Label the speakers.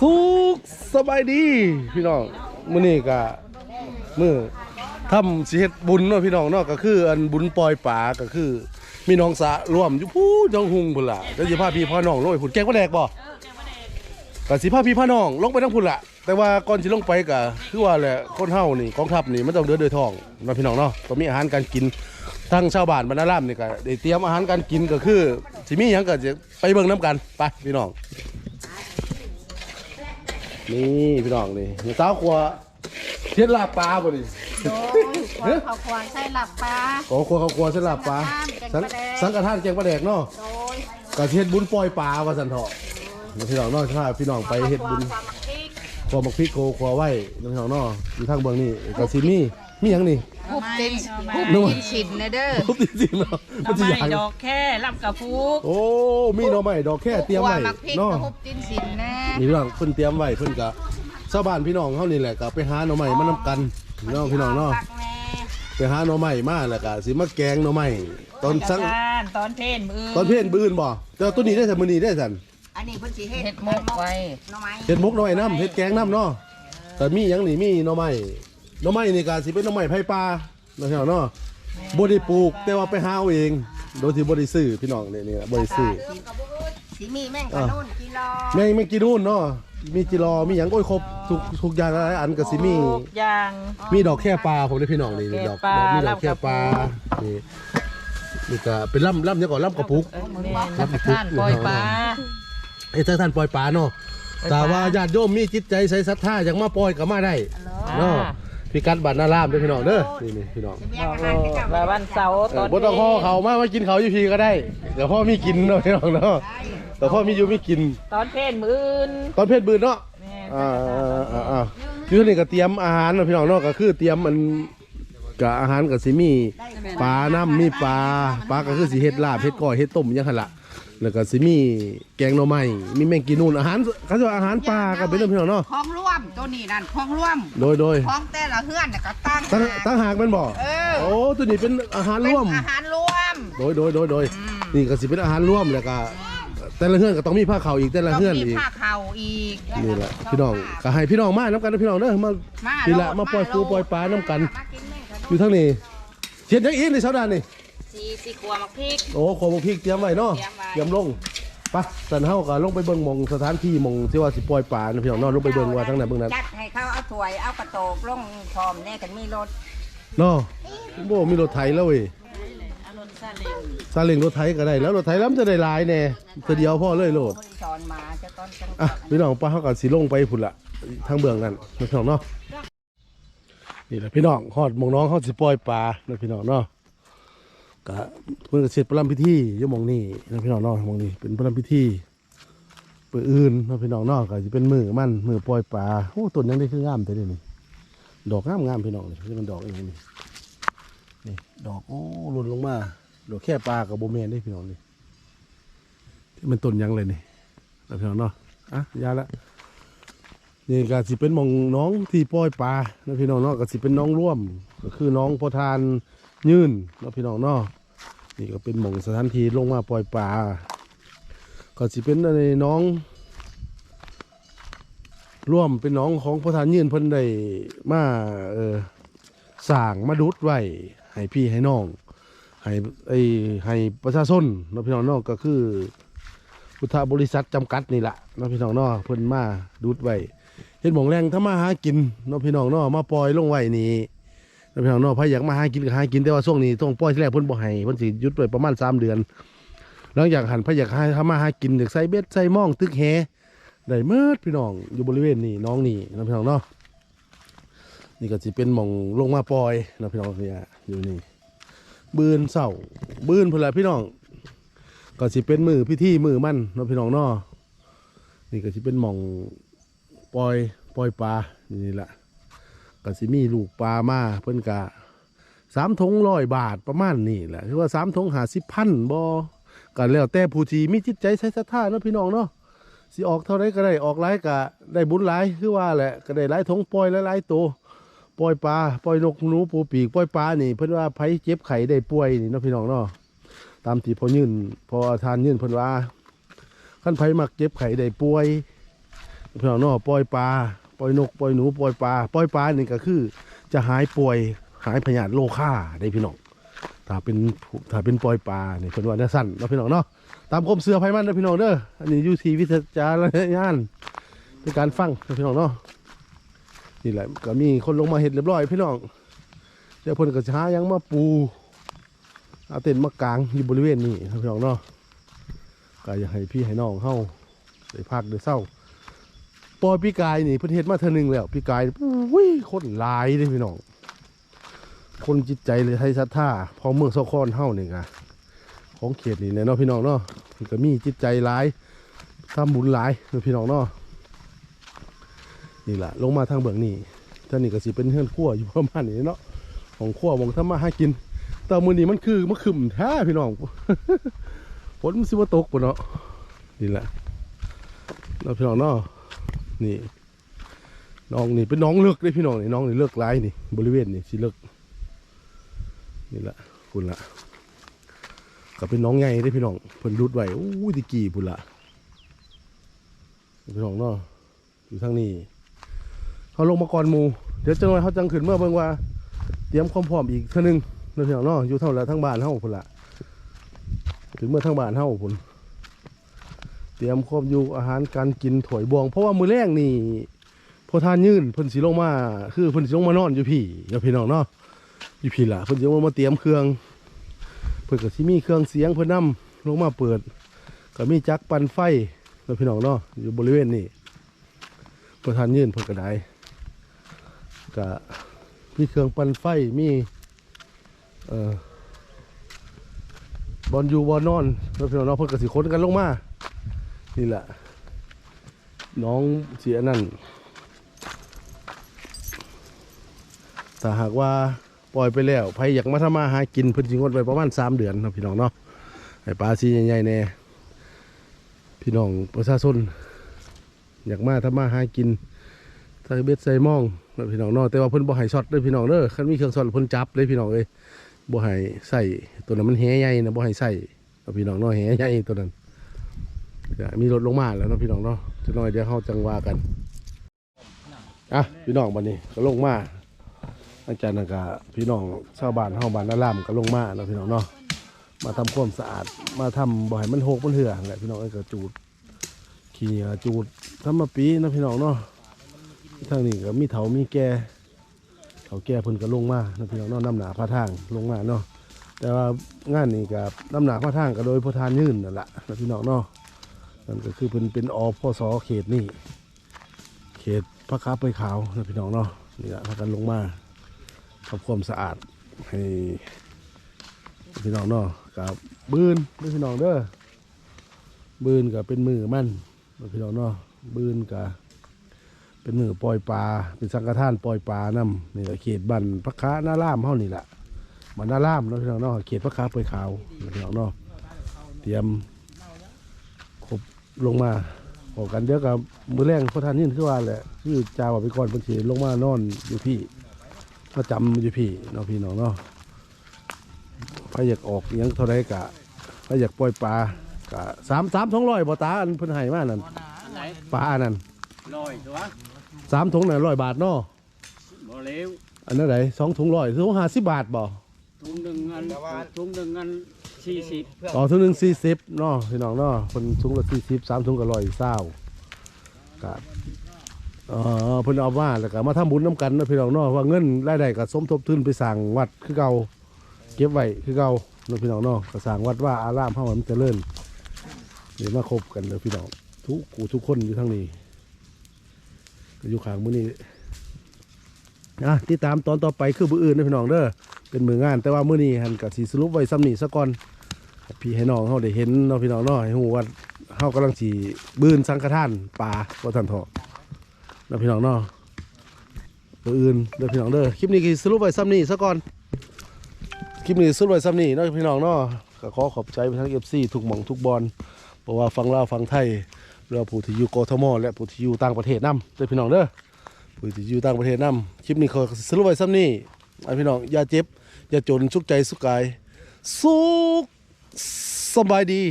Speaker 1: สุขสบายดีพี่น้องมื้อนี้ก็มื้อทำสิเฮ็ดบุญเนาะพี่น้องเนาะก็คือ อันบุญปล่อยป่าก็คือ มีน้องสะร่วมอยู่พูดจังหุงพุ่นล่ะแล้วสิพาพี่พาน้องลงไปพุ่นแกงบ่แดกบ่ก็สิพาพี่พาน้องลงไปทั้งพุ่นล่ะแต่ว่าก่อนสิลงไปก็คือว่าแหละคนเฮานี่กองทัพนี่มันต้องเดินด้วยท้องเนาะพี่น้องเนาะต้องมีอาหารการกินทั้งชาวบ้านบรรณารามนี่ก็ได้เตรียมอาหารการกินก็คือ สิมีหยังก็จะไปเบิ่งนํกันไปพี่น้อง นี่พี่น้องนี่มีสาวครัวเทียนลาบปลาบ่ดิ
Speaker 2: โดยความเขาควรใส่หลับปลา
Speaker 1: ของครัวเขาครัวเทียนลาบปลา
Speaker 2: สั
Speaker 1: สั
Speaker 2: ง
Speaker 1: ง
Speaker 2: ฆทานแกงปลาแดก
Speaker 1: สังกะทานแกงปลาแดกเนาะ
Speaker 2: โดย
Speaker 1: กะเทียนบุญปล่อยปลาว่าสันเถาะพี่น้องเนาะถ้าพี่น้องไปเฮ็ดบุญ
Speaker 2: ความพริก
Speaker 1: ครัวบักพริกโคครัวไว้พี่น้องเนาะอยู่ทางเบื้องนี่กะสิมี มีหยังนี่
Speaker 2: หุบตินหุบ
Speaker 1: นึกว่า
Speaker 2: ตินฉินนะเด้อ
Speaker 1: ทุบจริงๆเนาะ
Speaker 3: ห
Speaker 1: มั
Speaker 3: น่
Speaker 1: น
Speaker 3: อ
Speaker 1: สิ
Speaker 3: ไม้
Speaker 1: หยัง
Speaker 3: ดอกแค่ลำกระฟุก
Speaker 1: โอ้มีหน่อไม้ดอกแค่เตรียมไว้
Speaker 2: หัวมักพริก
Speaker 1: เนาะ
Speaker 2: กับหุบตินฉินนะ
Speaker 1: นี่พี่น้องเพิ่นเตรียมไว้เพิ่นก็ชาวบ้านพี่น้องเฮานี่แหละก็ไปหาหน่อไม้มานํกันพี่น้องพี่น้องเนาะ
Speaker 2: ปักแน่
Speaker 1: ไปหาหน่อไม้มาแล้วก็สิมาแกงหน่อไม้ตอนสัง
Speaker 3: กระทานตอนเพลนมือ
Speaker 1: ตอนเพ่นบื้นบ่แต่ว่าตัวนี้ได้สันมือนี้ได้สัน
Speaker 2: อันนี้เพิ่นสิเฮ็
Speaker 3: เห็
Speaker 2: ด
Speaker 3: ดมกไว้
Speaker 2: หน่อไม้
Speaker 1: เห็ดมกหน่อยน้ำเห็ดแกงน้ำเนาะแต่มีหยังนี่มีหน่อไม้ห น่อไม้นี่ก็สิเป็นหน่อไม้ไผ่ปลาเนาะพี่น้องเนาะบ่ได้ปลูกแต่ว่าไปหาเอาเอง โดยที่บ่ได้ซื้อพี่น้องนี่นี่ล่ะบ่ได้ซื้อ
Speaker 2: สิมีแม่งกระนุ่นกิโล
Speaker 1: แม่งไม่กินนู่นเนาะ มีจิรอ มีหยังโอ้ยครบทุกทุกอย่างหลายอันก็สิมี
Speaker 3: ทุกอย่าง
Speaker 1: มีดอกแค่ปลาผมได้พี่น้องนี่นี่ดอก
Speaker 3: แค่ปลา
Speaker 1: มีดอกแค่ปลา
Speaker 3: ลำกระปุก
Speaker 1: นี่นี่ก็เป็นล่ำล่ำยังก่อนล่ำกระปุก
Speaker 3: เออแม่นรับประทานปล่อยปลา
Speaker 1: เอ้ยถ้าท่านปล่อยปลาเนาะ
Speaker 3: ปล่อยปลา
Speaker 1: แต่ว่าญาติโยมมีจิตใจใส่ศรัทธาอยากมาปล่อยก็มาได้เนาะ พี่กัดบัตรนารามเด้วยพี่น้องเด้อนี่นี่พี่น้อง
Speaker 2: มี
Speaker 3: บ
Speaker 2: อา
Speaker 3: อก
Speaker 2: หารให้เจ้า
Speaker 3: ว่าวันเสาร์
Speaker 1: เอ
Speaker 3: ตอ
Speaker 1: อนบ่ต้องห่อเขามามากินเขาอยู่พีก็ได้เดี๋ยวพ่อมีกินเนาะพี่น้องเนาะแต่พ่อมีอยู่มีกิน
Speaker 3: ตอนเพลนมืออื่น
Speaker 1: ตอนเพศบืนเนาะ
Speaker 3: แม่น
Speaker 1: อ่าอ่าอ่าอ่าอยู่นี่ก็เตรียมอาหารเนาะพี่น้องเนาะก็คือเตรียมมันกับอาหารกับสิมีปลาน้ำมีปลาปลาก็คือสิเฮ็ดลาบเฮ็ดก้อยเฮ็ดต้มอยังหั่นล่ะ แล้วก็สิมีแกงหน่อไม้มีแมงกีนูนอาหารเขาเรียกว่าอาหารปลาก็เป็นเรื่องพี่น้องเนาะ
Speaker 2: ของร่วมตัวนี้นั่นของร่วม
Speaker 1: โดยโดย
Speaker 2: ของแต่ละเฮือนน่ะก็ตั้ง
Speaker 1: ตั้ง
Speaker 2: หาก
Speaker 1: ตั้งหากแมันบ่
Speaker 2: เออ
Speaker 1: โอ้ตัวนี้เป็นอาหาร
Speaker 2: เป็น
Speaker 1: ร่วม
Speaker 2: อาหารร่วม
Speaker 1: โดยโดยโดยโดยนี่ก็สิเป็นอาหารร่วมแล้วก็แต่ละเฮือนก็ต้องมีผ้าขาวอีกแต่ละ
Speaker 2: ต้อง
Speaker 1: เฮือน
Speaker 2: มี
Speaker 1: อีก
Speaker 2: ผ้าเข่าอีก
Speaker 1: นี่แหละพี่น้องก็ให้พี่น้องมาน้ำกันนะพี่น้องเด้อมา
Speaker 2: มา
Speaker 1: นี่แหละ
Speaker 2: โลด
Speaker 1: มาปล่อย
Speaker 2: มา
Speaker 1: ปู
Speaker 2: โลด
Speaker 1: ปล่อยปลาน้ำกัน
Speaker 2: มากินแม่งกัน
Speaker 1: อยู่ทั้งนี้เทียนยังอีกในเช้าดานนี่
Speaker 2: สีสีขวมักพริก
Speaker 1: โอ้ขอบอกพี่เตรียมไว้เนาะ
Speaker 2: เตรียมไว้
Speaker 1: เตรียมลงไปสันเฮาก็ลงไปเบิ่งหมองสถานที่หมองที่ว่าสิปล่อยปลานะพี่น้องเนาะลงไปเบิ่งว่าทั้งไหนเบิ่งนั้น
Speaker 2: จัดให้เขาเอาถ้วยเอากระโตกลงพร้อมแน่กันมีรถ
Speaker 1: เนาะโบ่มีรถไถแล้วเว้ยซาเล้งรถไถก็ได้แล้วรถไถแล้วมันจะได้หลายแน่เทื่อเดียวพอเลยโลด
Speaker 2: บริสอนมาจะต้นจัง
Speaker 1: อะพี่น้องป้าเขาก็สิลงไปพุ่นละทางเบื้องนั่นพี่น้องเนาะนี่แหละพี่น้องฮอดหมองน้องเขาสิปล่อยปลาเนาะพี่น้องเนาะ ก็เพิ่นกเสร็จประลัมพิธียมองนี้นะพี่น้องนาะหมองนี้เป็นประลัมพิธีเปิดอื่นนาะพี่น้องนาะก็สิเป็นมือมันมือปล่อยปลาโอ้ต้นยังได้คืองามแต่เดี๋ยวนี้ดอกงามงามพี่น้องนี่นี่มันดอกอย่างนี้นี่ดอกโอ้หล่นลงมาดอกแค่ปลากับโบแมนได้พี่น้องนี่ที่มันต้นยังเลยนี่แล้วพี่น้องนาะอะยาละนี่ก็สิเป็นมองน้องที่ปล่อยปลาแล้วพี่น้องเนาะก็สิเป็นน้องร่วม ก็คือน้องพอทาน ยืนแล้วพี่น้องเนาะนี่ก็เป็นหมองสถานที่ลงมาปล่อยปลาก็สิเป็นอะไรน้อง ร่วมเป็นน้องของพอทานยืนเพิ่นได้มาเออสร้างมาดุดไว้ให้พี่ให้น้องให้ไอ้ให้ประชาชนเนาะพี่น้องเนาะก็คือพุทธบริษัทจำกัดนี่แหละเนาะพี่น้องเนาะเพิ่นมาดูดไว้เห็นหมองแรงถ้ามาหากินเนาะพี่น้องเนาะมาปล่อยลงไว้นี่ เนาะพี่น้องเนาะพายอยากมาหากินก็หากินแต่ว่าช่วงนี้ต้องปล่อยที่แรกเพิ่นบ่ให้เพิ่นสิหยุดไว้ประมาณ3เดือน หลังจากหันพายอยากหาทำมาหากินอยากใส่เบ็ดใส่หม่องตึกแหได้เมิดพี่น้องอยู่บริเวณนี้น้องนี่นะพี่น้องเนาะนี่ก็สิเป็นหม่องลงมาปล่อยนะพี่น้องเนี่ยอยู่นี่บืนเสาบืนพุ่นละพี่น้อง ก็สิเป็นมือพิธีมือมั่นนะพี่น้องเนาะนี่ก็สิเป็นหม่องปล่อยปล่อยปลานี่แหละ ก็สิมีลูกปลามาเพิ่นกะสามทงร้อยบาทประมาณนี่แหละคือว่าสามทงหาสิบพันบอกันแล้วแต่ผู้ที่มีจิตใจใช้ศรัทธาเนาะพี่น้องเนาะสิออกเท่าไรก็ได้ออกหลายก็ได้บุญหลายคือว่าแหละก็ได้หลายทงปล่อยหลายๆตัวปล่อยปลาปล่อยนกหนูปูปีกปล่อยปลานี่ เพิ่นว่าไผเจ็บไข้ได้ป่วยนี่เนาะพี่น้องเนาะตามที่พอยื่นพอทานยื่นเพิ่นว่าขั้นไผมักเจ็บไข้ได้ป่วยพี่น้องเนาะปล่อยปลา ปล่อยนกปล่อยหนูปล่อยปลาปล่อยปลานี่ก็คือ จะหายป่วยหายพยาธิโรคาได้พี่น้องถ้าเป็นถ้าเป็นปล่อยปลาเนี่เป็นว่าจะสั้นเนาะพี่น้องเนาะตามคมเสือไผมันเด้อพี่น้องเด้ออันนี้อยู่ที่วิจารณญาณในการฟังเนาะพี่น้องเนาะนี่แหละก็มีคนลงมาเห็ดเรียบร้อยพี่น้องเดี๋ยวพนก็จะหายังมาปูเอาเต็นมากลางอยู่บริเวณนี้ครับพี่น้องเนาะก็อยากให้พี่ให้น้องเฮาได้พักได้เศร้า ปอยพี่กายนี่เพิ่นเฮ็ดมาเท่อนึงแล้วพี่กายอุ้ยคนหลายเด้พี่น้องคนจิตใจเลยให้ศรัทธาพอเมืองสคอนเฮานี่กะของเขตนี่เนาะพี่น้องเนาะเพิ่นก็มีจิตใจหลายทำบุญหลายเนาะพี่น้องเนาะนี่แหละลงมาทางเบื้องนี่ท่านนี่ก็สิเป็นเฮือนขั้วอยู่ประมาณนี้เนาะของขั้วมองทำมาหากินแต่มือนี้มันคือมันขึ้มแท้พี่น้องฝนมันสิบ่ตกปุ่นเนาะนี่แหละเนาะพี่น้องเนาะ นี่น้องนี่เป็นน้องเลือกเลยพี่น้องนี่น้องนี่เลือกหลายนี่ บริเวณนี่สิเลือกนี่แหละพุ่นละก็เป็นน้องใหญ่ได้พี่น้องเพิ่นรุดไว้อู้ยตะกี้พุ่นละพี่น้องเนาะอยู่ทางนี้เขาลงมาก่อนมูเดี๋ยวจังหน่อยเขาจังขึ้นเมื่อเบิ่งว่า เตรียมความพร้อมอีกเท่านึงเนาะพี่น้องเนาะอยู่เท่าละทั้งบ้านเฮาพุ่นละถึงเมื่อทั้งบ้านเฮาพุ่น เตรียมความอยู่อาหารการกินถวยบวงเพราะว่ามือแรกนี่พอทานยืนเพิ่นสิลงมา คือเพิ่นสิลงมานอนอยู่พี่เนาะพี่น้องเนาะอยู่พี่ล่ะเพิ่นจะมาเตรียมเครื่อง เพิ่นก็สิมีเครื่องเสียงเพิ่นนำลงมาเปิดก็มีจักปั่นไฟเนาพี่น้องเนาะอยู่บริเวณนี้ประธานยืนเพิ่นก็ได้ก็มีเครื่องปั่นไฟมีเอ่อบอลอยู่บอลนอนเนาะพี่น้องเนาะเพิ่นก็สิขนกันลงมา นี่แหละ น้องเสียนั่นถ้าหากว่าปล่อยไปแล้วใครอยากมาทำมาหากินเพิ่นสิงดไว้ประมาณสามเดือนนะพี่น้องเนาะให้ปลาซีใหญ่ๆแน่พี่น้องประชาชนอยากมาทำมาหากินใส่เบ็ดใส่มองนะพี่น้องเนาะแต่ว่าเพิ่นบ่ให้ช็อตเด้อพี่น้องเด้อคันมีเครื่องช็อตเพิ่นจับเลยพี่น้องเอ้ยบ่ให้ใส่ตัวนั้นมันแหใหญ่นะบ่ให้ใส่นะพี่น้องเนาะแหใหญ่ตัวนั้น มีรถลงมาแล้วเนาะพี่น้องเนาะจักหน่อยเดี๋ยวเฮาจังว่ากันอะพี่น้องบัดนี้ก็ลงมาหลังจากนั้นก็พี่น้องชาวบ้านเฮาบ้านนาลามก็ลงมาเนาะพี่น้องเนาะมาทำความสะอาดมาทำบ่ให้มันโหกมันเหื่อแหละพี่น้องก็จูดขี่จูดทำมาปีนะพี่น้องเนาะทางนี้ก็มีเถามีแก่เถาแก่เพิ่นก็ลงมานะพี่น้องเนาะน้ำหนาพระทางลงมาเนาะแต่ว่างานนี้กับน้ำหนาพระทางก็โดยพระทานยื่นนั่นแหละนะพี่น้องเนาะ นั่นก็คือเพิ่นเป็นอพสเขตนี่ เขตพระคาไปขาวนะพี่น้องเนาะนี่แหละพากันลงมาทำความสะอาดให้พี่น้องเนาะกับบืนด้อพี่น้องเด้อบืนกับเป็นมือมันเด้อพี่น้องเนาะบืนกับเป็นมือปล่อยปลาเป็นสังฆทานปล่อยปลานํนี่แหละเขตบันพระค้าหน้าล่ามเฮานี่แหละบันหน้าล่ามเนาะพี่น้องเนาะเขตพระค้าเปยขาวเด้อพี่น้องเนาะเตรียม ลงมาออกกันเดี๋ยวกับมือแรงพระทานนี่คือว่าแหละคือจาว่าไปก่อนบางทีลงมานอนอยู่พี่ก็จำอยู่พี่เนาะพี่น้องเนาะถ้าอยากออกอิหยังเท่าไรกะถ้าอยากปล่อยปลากะสามสามถุงร้อยบ่ตาอันเพิ่นให้มานั่นปลาอันนั่น
Speaker 4: ลอยตัว
Speaker 1: สามถุงน่ะร้อยบาทเนาะ
Speaker 4: บ่เร็ว
Speaker 1: อันนั้นไหนสองถุงร้อยถุงห้าสิบบาทบ่
Speaker 4: ทุ่งหนึ่งอันทุ่งหนึ่งอัน สี่สิบ
Speaker 1: ต่อถุงหนึ่งสี่สิบเนาะพี่น้องเนาะคนถุงละสี่สิบสามถุงก็ร้อยเศร้ากะเออเพิ่นเอามาแล้วก็มาทำบุญน้ำกันนะพี่น้องเนาะว่าเงินรายได้ก็สมทบทุนไปสั่งวัดคือเก่าเก็บไว้คือเก่านะพี่น้องเนาะก็สั่งวัดว่าอารามเฮามันเจริญเดี๋ยวมาคบกันเนาะพี่น้องทุกกูทุกคนอยู่ทั้งนี้ก็อยู่ข้างมื้อนี้อะติดตามตอนต่อไปคือมื้ออื่นนะพี่น้องเด้อเป็นมืองานแต่ว่ามื้อนี้หันก็สิสรุปไว้ซ้ำนี้ซะก่อน พี่ให้น้องเฮาได้เห็นเนาะพี่น้องเนาะให้ฮู้ว่าเฮากำลังสิบืนสังฆทานป่าบ่ทันเถาะแล้วพี่น้องเนาะตัวอื่นเด้อพี่น้องเด้อคลิปนี้คือสรุปไว้ซ้ำนี่ซะก่อนคลิปนี้สรุปไว้ซ้ำนี่เนาะพี่น้องเนาะก็ขอขอบใจไปทั้งเอฟซีทุกหม่องทุกบอลเพราะว่าฟังลาวฟังไทยเรือผู้ที่อยู่กทมและผู้ที่อยู่ต่างประเทศนํเด้อพี่น้องเด้อผู้ที่อยู่ต่างประเทศนํคลิปนี้ขอสรุปไว้ซ้ำนี่ไอพี่น้องอย่าเจ็บอย่าจนสุขใจสุขกาย สุข สำบายดี